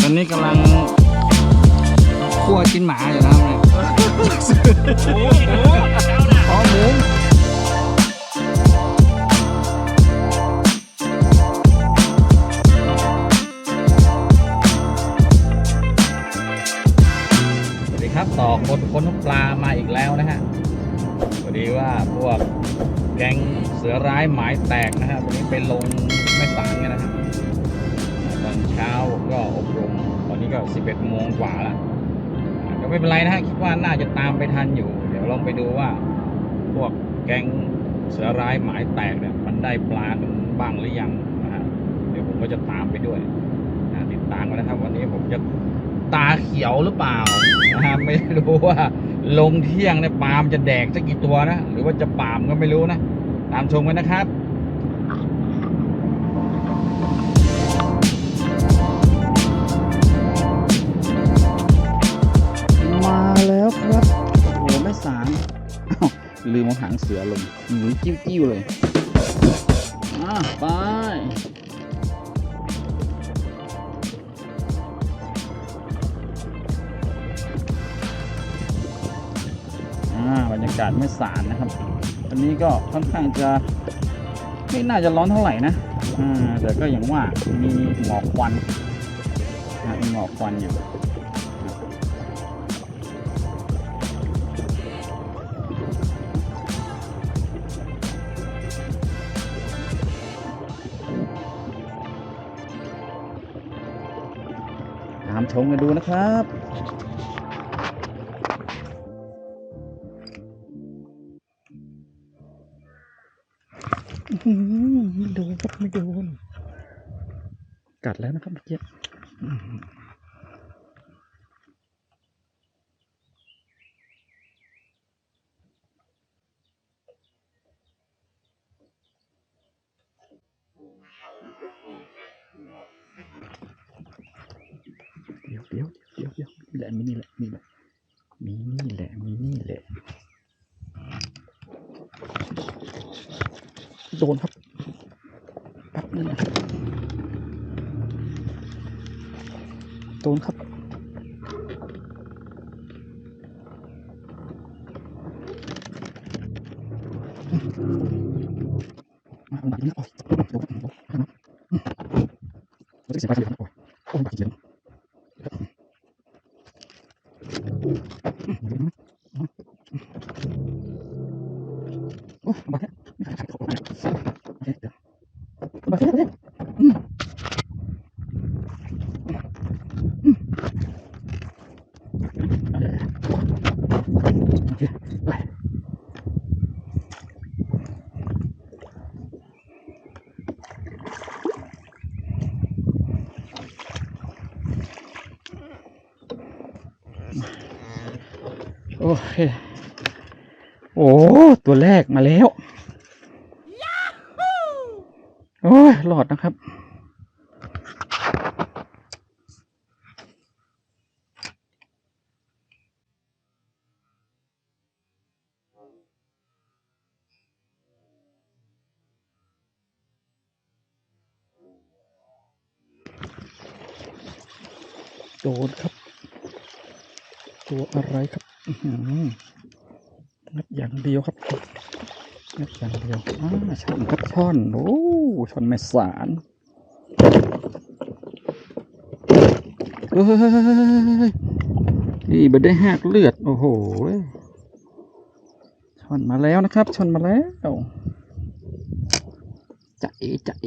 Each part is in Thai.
ตอนนี้กำลัง คั่วกินหมาอยู่นะครับเนี่ยอ๋อหมูสวัสดีครับต่อคนค้นปลามาอีกแล้วนะฮะพอดีว่าพวกแก๊งเสือร้ายหมายแตกนะฮะวันนี้ไปลงแม่สางกันนะฮะตอนเช้าก็อบรม ตอนนี้ก็ 11โมงกว่าแล้ว อ่าก็ไม่เป็นไรนะฮะคิดว่าน่าจะตามไปทันอยู่ เดี๋ยวลองไปดูว่า พวกแก๊งเสือร้ายหมายแตกเนี่ยมันได้ปลากันบ้างหรือยังนะฮะเดี๋ยวผมก็จะตามไปด้วยนะติดตามกันนะครับ วันนี้ผมจะตาเขียวหรือเปล่านะฮะไม่รู้ว่าลงเที่ยงเนี่ยปลามนจะแดกสักกี่ตัวนะ หรือว่าจะปามก็ไม่รู้นะ ตามชมกันนะครับ ลืมเอาหางเสือลงหมุนจิ้วจิ้วๆเลยอะไปอ่าบรรยากาศไม่สารนะครับอันนี้ก็ค่อนข้างจะไม่น่าจะร้อนเท่าไหร่นะอ่าแต่ก็อย่างว่ามีหมอกควันอ่ามีหมอกควันอยู่ มกันดูนะครับไม่โดนครับไม่โดนกัดแล้วนะครับเมื่อกี้ เดี๋ยวเดี๋ยวเดี๋ยวเดี๋ยวนี่แหละมีนี่แหละมีแหละมีนี่แหละมีนี่แหละ โดนครับแป๊บนึงนะโดนครับ まあ、それは、 โอ้ ตัวแรกมาแล้ว โอ้ยหลอดนะครับ โดนครับ ตัวอะไรครับ อื อหืองัดอย่างเดียวครับงัดอย่างเดียวอ่าช่อนครับช่อนโอ้ช่อนแม่สารเฮ้ยนี่บัได้หักเลือด โอ้โหช่อนมาแล้วนะครับช่อนมาแล้วจะเอจะเอ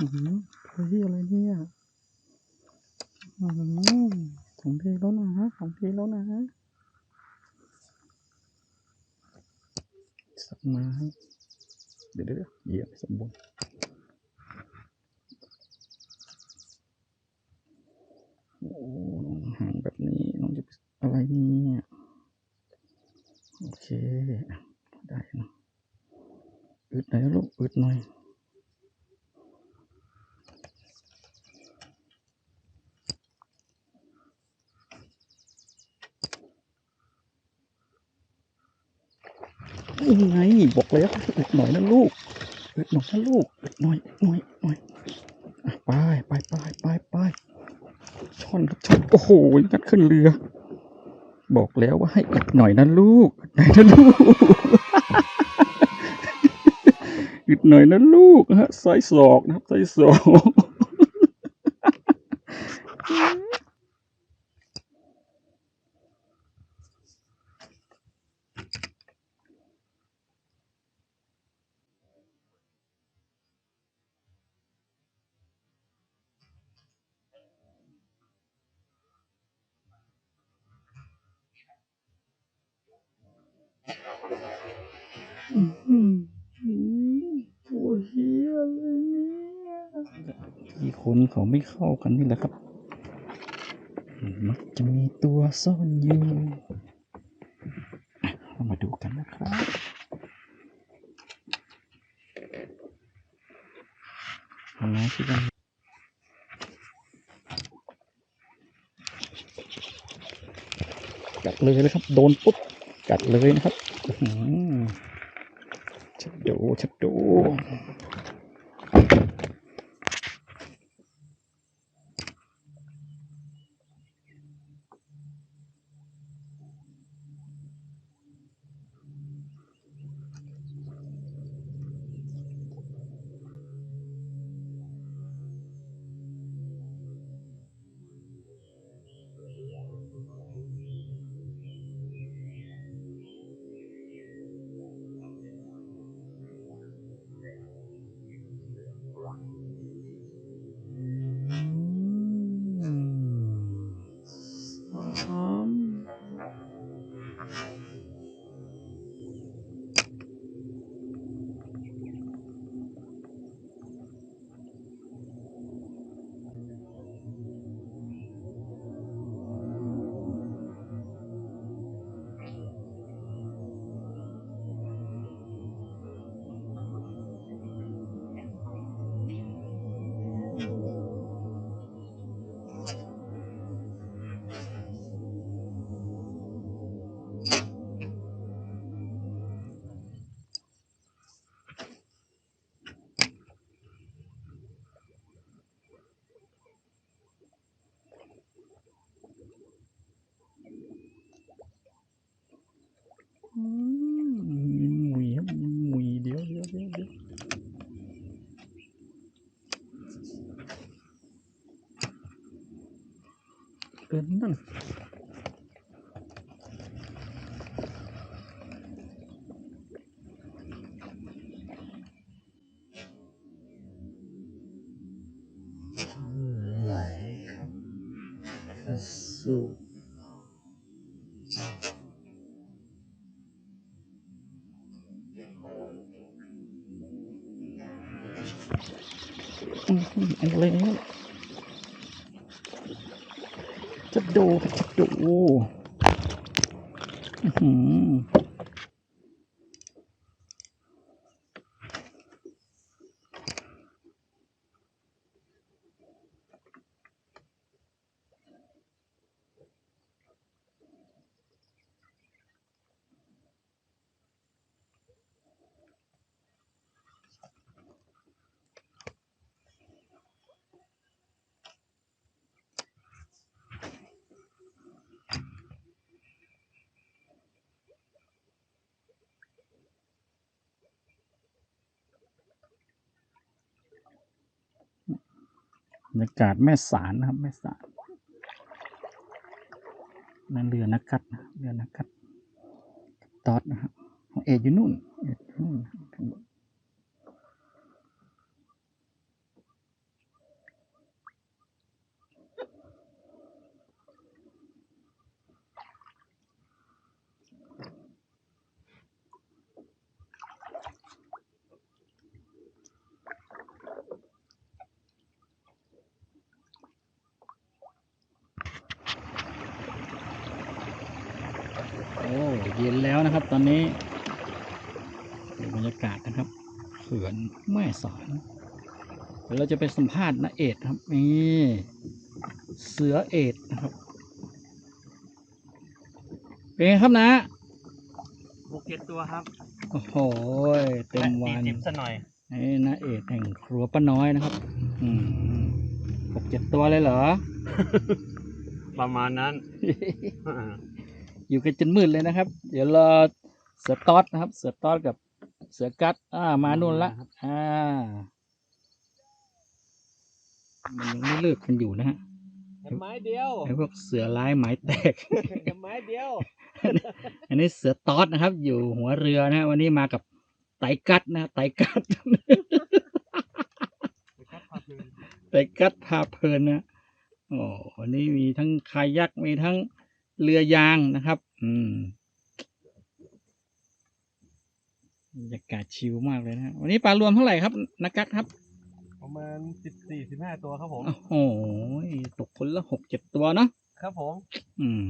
อืมเฮ้ยอะไรเนี่ยอืมสองทีแล้วนะสองทีแล้วนะสักมาเดี๋ยวเดี๋ยวเยี่ยบสมบูรณ์โอ้น้องห่างแบบนี้น้องจะอะไรเนี่ยโอเค ได้นะอึดหน่อยลูกอึดหน่อย ยังไง บอกแล้วอึดหน่อยนะลูกอึดหน่อยนะลูกอึดหน่อยหน่อยหน่อยไปไปไปไปไปช่อนช่อนโอ้โหงัดขึ้นเรือ บอกแล้วว่าให้อึดหน่อยนะลูกอึดหน่อยนะลูกอึดหน่อยนะลูกฮะไซส์ศอกนะครับไซส์ศอก อืมโอ้เฮียเลยเนี่ยที่คนเขาไม่เข้ากันนี่แหละครับ มักจะมีตัวซ่อนอยู่เรามาดูกันนะครับเอาละที่กันกัดเลยนะครับ โดนปุ๊บ กัดเลยนะครับอื้อหือชัดโดชัดโด หมุยครับหมุยเดี๋ยวเดี๋ยวเดี๋ยวเดี๋ยวเอินนั่นไหลเข้าสู่ อืมไอ้แล้วจะดูจะดูอื้อ บรรยากาศแม่สารนะครับแม่สารนั่นเรือนักกัดนะเรือนักกัดตอดนะครับของเอกอยู่นู่นเอกอยู่นู่นข้างบน แล้ว นะครับ ตอนนี้ดูบรรยากาศนะครับเขื่อนแม่สอนเดี๋ยวเราจะไปสัมภาษณ์นาเอกครับนี่เสือเอกนะครับเป็นไงครับนะหกเจ็ดตัวครับโอ้โหเต็มวันจิบซะหน่อยนี่นาเอกแห่งครัวป้าน้อยนะครับอืมหกเจ็ดตัวเลยเหรอ ประมาณนั้น อยู่กันจนมืดเลยนะครับ เดี๋ยวรอเสือต๊อดนะครับ เสือต๊อดกับเสือกัดอ่ามานู่นละอ่า มันยังไม่เลิกกันอยู่นะฮะไม้เดียวไอ้พวกเสือร้ายหมายแตกไม้เดียว อันนี้เสือต๊อดนะครับ อยู่หัวเรือนะฮะวันนี้มากับไตกัดนะไตกัดไตกัดพาเพลินนะโอ้วันนี้มีทั้งคายักมีทั้ง เรือยางนะครับ อืมบรรยากาศชิลมากเลยนะฮะวันนี้ปลารวมเท่าไหร่ครับนักกัดครับ ประมาณสิบสี่สิบห้าตัวครับผม โอ้โหตกคนละหกเจ็ดตัวเนาะครับผม อืม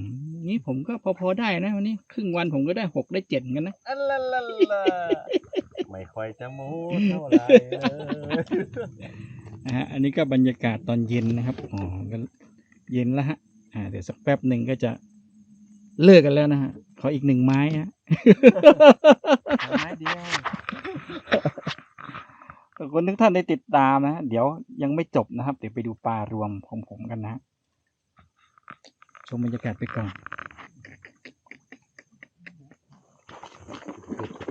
นี่ผมก็พอๆได้นะวันนี้ครึ่งวันผมก็ได้หกได้เจ็ดเหมือนกันนะอัลลาลาลาไม่ค่อยจะโม้เท่าไหร่เออนะฮะอันนี้ก็บรรยากาศตอนเย็นนะครับอ๋อก็เย็นแล้วฮะ อ่า เดี๋ยวสักแป๊บหนึ่งก็จะ เลิกกันแล้วนะฮะ ขออีกหนึ่งไม้ฮะไม้เดียวขอบคุณทุกท่านได้ติดตามนะฮะเดี๋ยวยังไม่จบนะครับ เดี๋ยวไปดูปลารวมของผมกันนะฮะชมบรรยากาศไปก่อน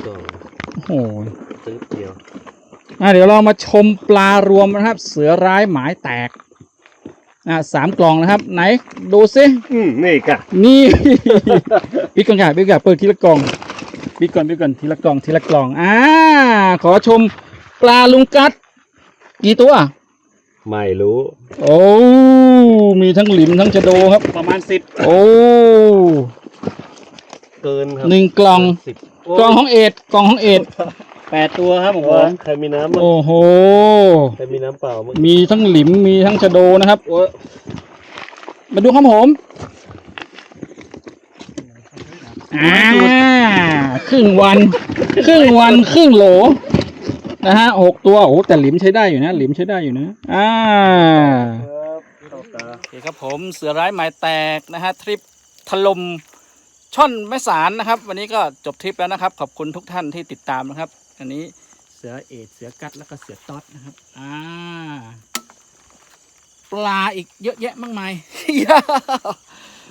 ตัวโอ้โหตื้อเดียวอะเดี๋ยวเรามาชมปลารวมนะครับ เสือร้ายหมายแตก อะสามกล่องนะครับ ไหนดูซิอืมนี่กะนี่พี่ก่อนค่ะพี่ก่อนเปิดทีละกล่องพี่ก่อนพี่ก่อนทีละกล่องทีละกล่องอ่าขอชมปลาลุงกัด กี่ตัว ไม่รู้ โอ้มีทั้งหลิมทั้งชะโดครับ ประมาณสิบโอ้เกินครับหนึ่งกล่องสิบกล่องของเอ็ดกล่องของเอ็ด แปดตัวครับผม ใครมีน้ำมั้งโอ้โห ใครมีน้ำเปล่ามั้งมีทั้งหลิมมีทั้งชะโดนะครับโอ้ยมาดูครับผมอ่าครึ่งวัน ครึ่งวันครึ่งโหลนะฮะหกตัวโอ้แต่หลิมใช้ได้อยู่นะ หลิมใช้ได้อยู่นะอ่าครับเข้าตาโอเคครับผมเสือร้ายหมายแตกนะฮะทริปถล่มช่อนแม่สารนะครับ วันนี้ก็จบทริปแล้วนะครับ ขอบคุณทุกท่านที่ติดตามนะครับ อันนี้เสือเอดเสือกัดแล้วก็เสือต๊อดนะครับ อ่า ปลาอีกเยอะแยะมากมาย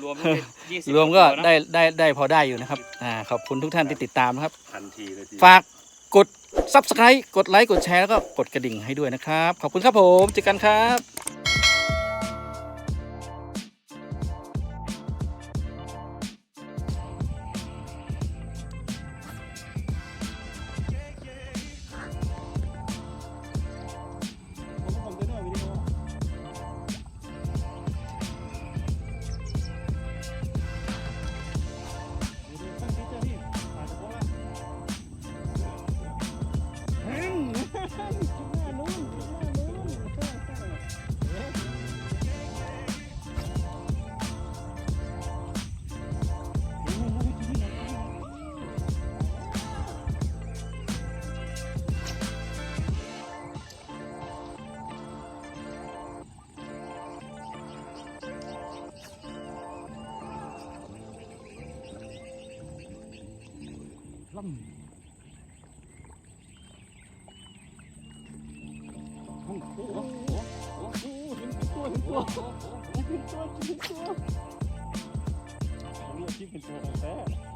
รวมยี่สิบรวมก็ได้ได้ได้พอได้อยู่นะครับ อ่า ขอบคุณทุกท่านที่ติดตามนะครับ ทันทีเลยทีฝากกด subscribe กดไลค์ กดแชร์ แล้วก็กดกระดิ่งให้ด้วยนะครับ ขอบคุณครับผม เจอกันครับ ตัวตัวตัวตัวตัวตัวตัวตัวตัว